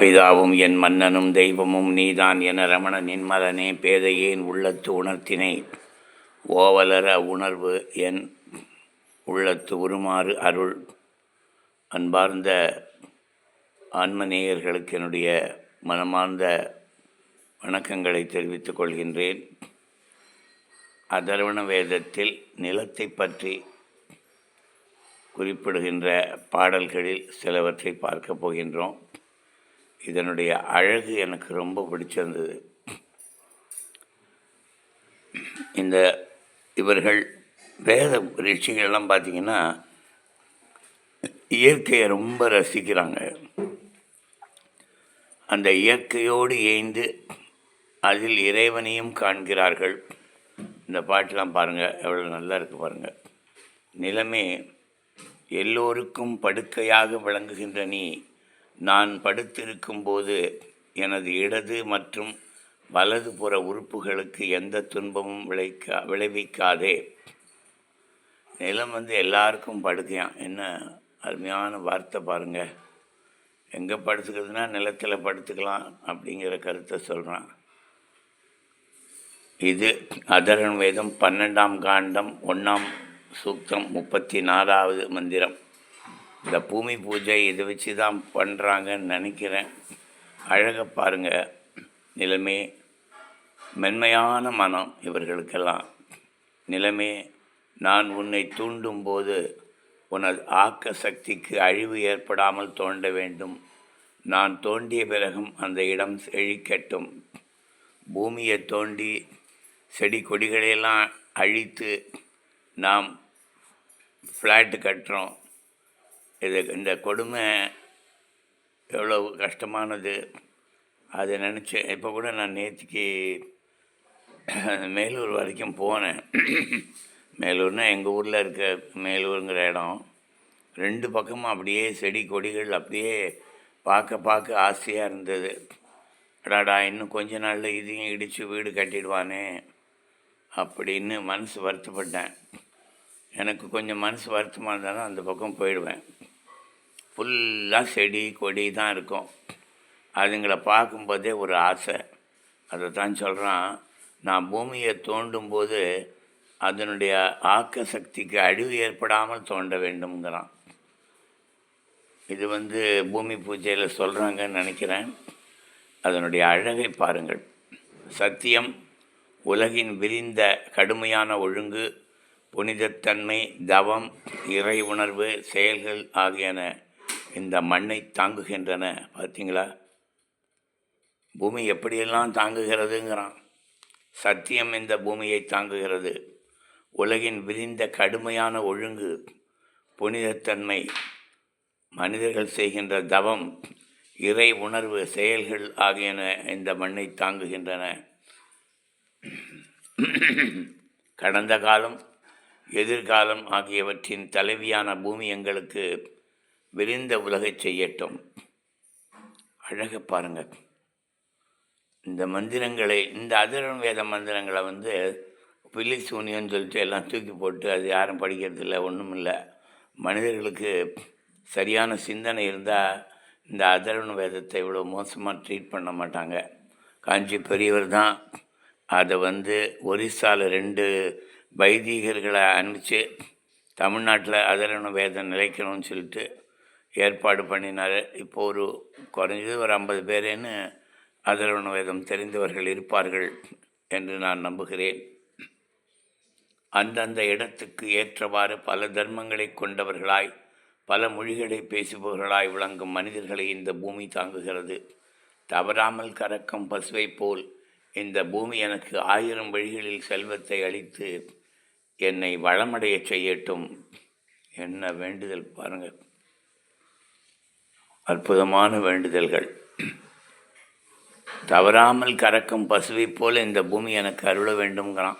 பிதாவும் என் மன்னனும் தெய்வமும் நீதான் என ரமண நின்மலனே பேதையேன் உள்ளத்து உணர்த்தினை. ஓவலர உணர்வு என் உள்ளத்து உருமாறு அருள். அன்பார்ந்த ஆன்மநேயர்களுக்கு என்னுடைய மனமார்ந்த வணக்கங்களை தெரிவித்துக் கொள்கின்றேன். அதர்வண வேதத்தில் நிலத்தை பற்றி குறிப்பிடுகின்ற பாடல்களில் சிலவற்றை பார்க்க போகின்றோம். இதனுடைய அழகு எனக்கு ரொம்ப பிடிச்சிருந்தது. இந்த இவர்கள் வேத ரிஷிகள்லாம் பார்த்தீங்கன்னா இயற்கையை ரொம்ப ரசிக்கிறாங்க. அந்த இயற்கையோடு ஏய்ந்து அதில் இறைவனையும் காண்கிறார்கள். இந்த பாட்டெலாம் பாருங்கள் எவ்வளோ நல்லா இருக்குது பாருங்கள் நிலமே எல்லோருக்கும் படுக்கையாக விளங்குகின்ற நீ நான் படுத்திருக்கும்போது எனது இடது மற்றும் வலது புற உறுப்புகளுக்கு எந்த துன்பமும் விளைக்கா விளைவிக்காதே. நிலம் வந்து எல்லாருக்கும் படுக்கையான் என்ன அருமையான வார்த்தை பாருங்கள் எங்கே படுத்துக்கிறதுனா நிலத்தில் படுத்துக்கலாம் அப்படிங்கிற கருத்தை சொல்கிறான் இது அதரன் வேதம் பன்னெண்டாம் காண்டம் ஒன்றாம் சூக்தம் முப்பத்தி நாலாவது மந்திரம். இந்த பூமி பூஜை இதை வச்சு தான் பண்ணுறாங்கன்னு நினைக்கிறேன். அழகை பாருங்கள் நிலைமை மென்மையான மனம் இவர்களுக்கெல்லாம். நிலைமை நான் உன்னை தூண்டும் போது உனது ஆக்க சக்திக்கு அழிவு ஏற்படாமல் தோண்ட வேண்டும். நான் தோண்டிய பிறகும் அந்த இடம் செழிக்கட்டும். பூமியை தோண்டி செடி கொடிகளையெல்லாம் அழித்து நாம் ஃப்ளாட்டு கட்டுறோம். இது இந்த கொடுமை எவ்வளோ கஷ்டமானது அதை நினச்சி இப்போ கூட நான் நேற்றுக்கு மேலூர் வரைக்கும் போனேன். மேலூர்னால் எங்கள் ஊரில் இருக்க மேலூருங்கிற இடம். ரெண்டு பக்கமும் அப்படியே செடி கொடிகள் அப்படியே பார்க்க பார்க்க ஆசையாக இருந்தது. அடாடா இன்னும் கொஞ்ச நாளில் இதையும் இடித்து வீடு கட்டிடுவானே அப்படின்னு மனசு வருத்தப்பட்டேன். எனக்கு கொஞ்சம் மனசு வருத்தமாக இருந்தாலும் அந்த பக்கம் போயிடுவேன். ஃபுல்லாக செடி கொடி தான் இருக்கும். அதுங்களை பார்க்கும்போதே ஒரு ஆசை. அதை தான் சொல்கிறான் நான் பூமியை தோண்டும்போது அதனுடைய ஆக்க சக்திக்கு அழிவு ஏற்படாமல் தோண்ட வேண்டும்ங்கிறான். இது வந்து பூமி பூஜையில் சொல்கிறாங்கன்னு நினைக்கிறேன். அதனுடைய அழகை பாருங்கள். சத்தியம் உலகின் விரிந்த கடுமையான ஒழுங்கு புனிதத்தன்மை தவம் இறை உணர்வு செயல்கள் ஆகியன இந்த மண்ணை தாங்குகின்றன. பார்த்தீங்களா? பூமி எப்படியெல்லாம் தாங்குகிறதுங்கிறான். சத்தியம் இந்த பூமியை தாங்குகிறது. உலகின் விரிந்த கடுமையான ஒழுங்கு புனிதத்தன்மை மனிதர்கள் செய்கின்ற தவம் இறை உணர்வு செயல்கள் ஆகியன இந்த மண்ணை தாங்குகின்றன. கடந்த காலம் எதிர்காலம் ஆகியவற்றின் தலைவியான பூமி எங்களுக்கு விரிந்த உலகை செய்யட்டும். அழக பாருங்க. இந்த மந்திரங்களை இந்த அதிரன் வேத மந்திரங்களை வந்து பில்லி சூனியம்னு சொல்லிட்டு எல்லாம் தூக்கி போட்டு அது யாரும் படிக்கிறது இல்லை ஒன்றும் இல்லை. மனிதர்களுக்கு சரியான சிந்தனை இருந்தால் இந்த அதர்வண வேதத்தை இவ்வளோ மோசமாக ட்ரீட் பண்ண மாட்டாங்க. காஞ்சி பெரியவர் தான் அதை வந்து ஒரிசாவில் ரெண்டு வைதிகர்களை அனுப்பிச்சு தமிழ்நாட்டில் அதர்வண வேதம் நிலைக்கணும்னு சொல்லிட்டு ஏற்பாடு பண்ணினார். இப்போ ஒரு குறைஞ்சது ஒரு ஐம்பது பேரேன்னு அதரவண வேதம் தெரிந்தவர்கள் இருப்பார்கள் என்று நான் நம்புகிறேன். அந்தந்த இடத்துக்கு ஏற்றவாறு பல தர்மங்களை கொண்டவர்களாய் பல மொழிகளை பேசுபவர்களாய் விளங்கும் மனிதர்களை இந்த பூமி தாங்குகிறது. தவறாமல் கறக்கும் பசுவை போல் இந்த பூமி எனக்கு ஆயிரம் வழிகளில் செல்வத்தை அளித்து என்னை வளமடைய செய்யட்டும். என்ன வேண்டுதல் பாருங்கள். அற்புதமான வேண்டுதல்கள். தவறாமல் கறக்கும் பசுவைப் போல இந்த பூமி எனக்கு அருள வேண்டும்ங்கிறான்.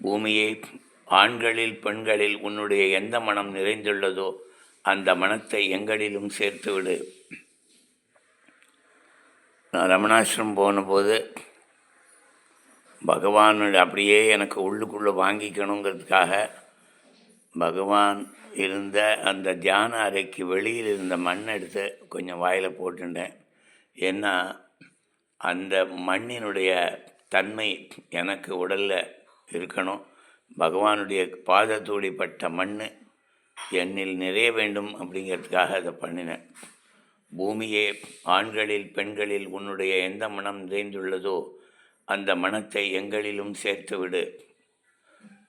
பூமியை ஆண்களில் பெண்களில் உன்னுடைய எந்த மனம் நிறைந்துள்ளதோ அந்த மனத்தை எங்களிலும் சேர்த்துவிடு. நான் ரமணாசிரம் போனபோது பகவான் அப்படியே எனக்கு உள்ளுக்குள்ளே வாங்கிக்கணுங்கிறதுக்காக பகவான் இருந்த அந்த தியான அறைக்கு வெளியில் இருந்த மண் எடுத்து கொஞ்சம் வாயில் போட்டுட்டேன். ஏன்னா அந்த மண்ணினுடைய தன்மை எனக்கு உடலில் இருக்கணும். பகவானுடைய பாதத்தூடிப்பட்ட மண் என்னில் நிறைய வேண்டும் அப்படிங்கிறதுக்காக அதை பண்ணினேன். பூமியே ஆண்களில் பெண்களில் உன்னுடைய எந்த மனம் நிறைந்துள்ளதோ அந்த மனத்தை எங்களிலும் சேர்த்து விடு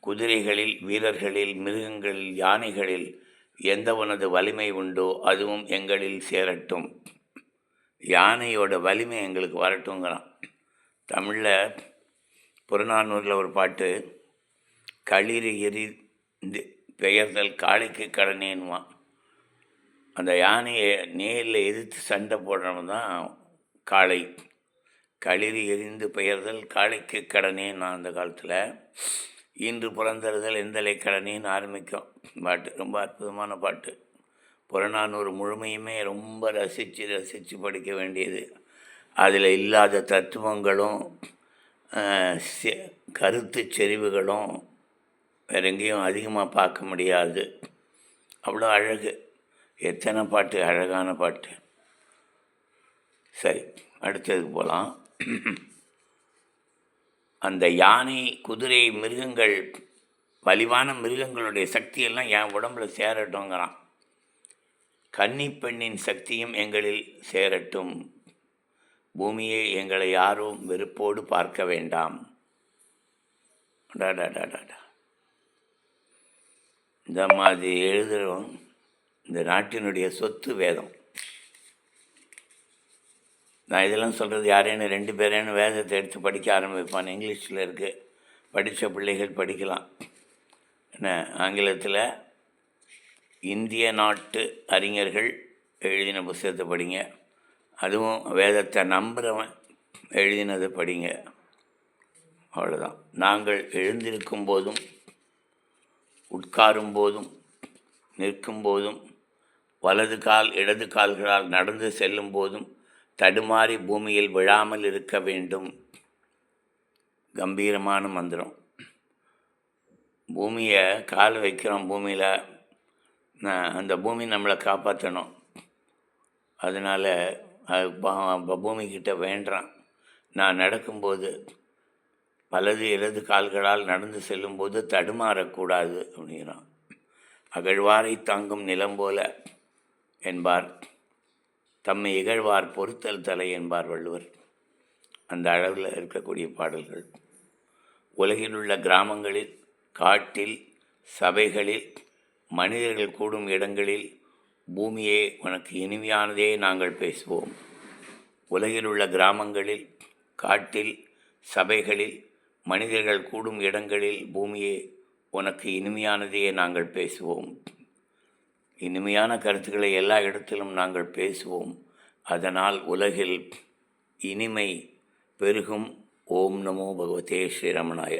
குதிரைகளில் வீரர்களில் மிருகங்களில் யானைகளில் எந்தவனது வலிமை உண்டோ அதுவும் எங்களில் சேரட்டும். யானையோட வலிமை எங்களுக்கு வரட்டுங்கிறான் தமிழில் புறநானூரில் ஒரு பாட்டு களிறு எரி பெயர்தல் காளைக்கு கடனேன்வான். அந்த யானையை நேரில் எதிர்த்து சண்டை போடுறவன் தான் காளை. களிறு எரிந்து பெயர்தல் காளைக்கு கடனே நான் அந்த காலத்தில் இன்று புறந்தறுதல் எந்த கடனேன்னு ஆரம்பிக்கும். பாட்டு ரொம்ப அற்புதமான பாட்டு. புறநானூறு முழுமையுமே ரொம்ப ரசித்து ரசித்து படிக்க வேண்டியது. அதில் இல்லாத தத்துவங்களும் கருத்து செ- செறிவுகளும் வேற எங்கேயும் அதிகமாக பார்க்க முடியாது. அவ்வளோ அழகு. எத்தனை பாட்டு? அழகான பாட்டு. சரி அடுத்ததுக்கு போகலாம் அந்த யானை குதிரை மிருகங்கள் வலிவான மிருகங்களுடைய சக்தியெல்லாம் என் உடம்புல சேரட்டுங்கிறான் கன்னி பெண்ணின் சக்தியும் எங்களில் சேரட்டும். பூமியை எங்களை யாரும் வெறுப்போடு பார்க்க வேண்டாம். இந்த மாதிரி எழுதுகிறோம் இந்த நாட்டினுடைய சொத்து வேதம். நான் இதெல்லாம் சொல்கிறது யாரேன்னு ரெண்டு பேரேன்னு வேதத்தை எடுத்து படிக்க ஆரம்பிப்பான். இங்கிலீஷில் இருக்குது படித்த பிள்ளைகள் படிக்கலாம். என்ன ஆங்கிலத்தில் இந்திய நாட்டு அறிஞர்கள் எழுதின புஸ்தகத்தை படிங்க. அதுவும் வேதத்தை நம்புகிறவன் எழுதினதை படிங்க. அவ்வளோதான் நாங்கள் எழுந்திருக்கும் போதும் உட்காரும் போதும் நிற்கும் போதும் வலது கால் இடது கால்களால் நடந்து செல்லும் போதும் தடுமாறி பூமியில் விழாமல் இருக்க வேண்டும். கம்பீரமான மந்திரம். பூமியை கால் வைக்கிறோம் பூமியில் அந்த பூமி நம்மளை காப்பாற்றணும் அதனால் அது ப- பூமிக்கிட்ட வேண்டான் நான் நடக்கும்போது வலது இடது கால்களால் நடந்து செல்லும்போது தடுமாறக்கூடாது அப்படிங்கிறான். அகழ்வாரை தாங்கும் நிலம் போல என்பார். தம்மை இகழ்வார் பொறுத்தல் தலை என்பார் வள்ளுவர். அந்த அளவில் இருக்கக்கூடிய பாடல்கள். உலகில் உள்ள கிராமங்களில் காட்டில் சபைகளில் மனிதர்கள் கூடும் இடங்களில் பூமியே உனக்கு இனிமையானதே நாங்கள் பேசுவோம். உலகில் உள்ள கிராமங்களில் காட்டில் சபைகளில் மனிதர்கள் கூடும் இடங்களில் பூமியே உனக்கு இனிமையானதையே நாங்கள் பேசுவோம். இனிமையான கருத்துக்களை எல்லா இடத்திலும் நாங்கள் பேசுவோம். அதனால் உலகில் இனிமை பெருகும். ஓம் நமோ பகவதே ஸ்ரீரமணாய